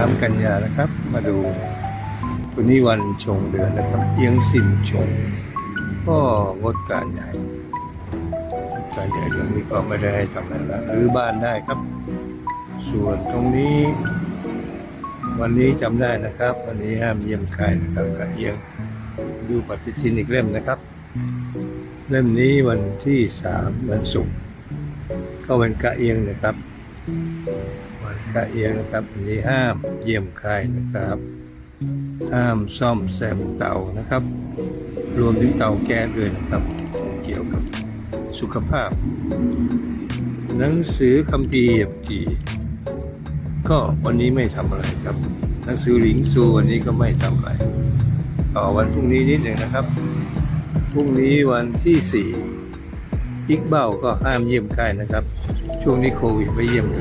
13กันยานะครับ มาดูวันนี้วันชงเดือนนะครับ เอียงสิมชง ก็งดการใหญ่การใหญ่อย่างนี้ก็ไม่ได้ให้ทำอะไรแล้วหรือบ้านได้ครับ ส่วนตรงนี้ วันนี้จำได้นะครับ วันนี้ห้ามเยี่ยมใครนะครับกะเอียงดูปฏิทินอีกเล่มนะครับ เล่มนี้วันที่สามวันศุกร์ก็วันกะเอียงนะครับ วันกะเอียงนะครับวันนี้ห้ามเยี่ยมใครนะครับ ห้ามซ่อมแซมเตานะครับ รวมถึงเตาแก๊สด้วยนะครับ เกี่ยวกับสุขภาพ หนังสือคัมภีร์เหยียบกี่ก็วันนี้ไม่ทำอะไรครับ หนังสือหลิงซูวันนี้ก็ไม่ทำอะไรต่อวันพรุ่งนี้นิดหนึ่งนะครับพรุ่งนี้วันที่สี่ อิกเบ้าก็ห้ามเยี่ยมใกล้นะครับ ช่วงนี้โควิดไม่เยี่ยมเลย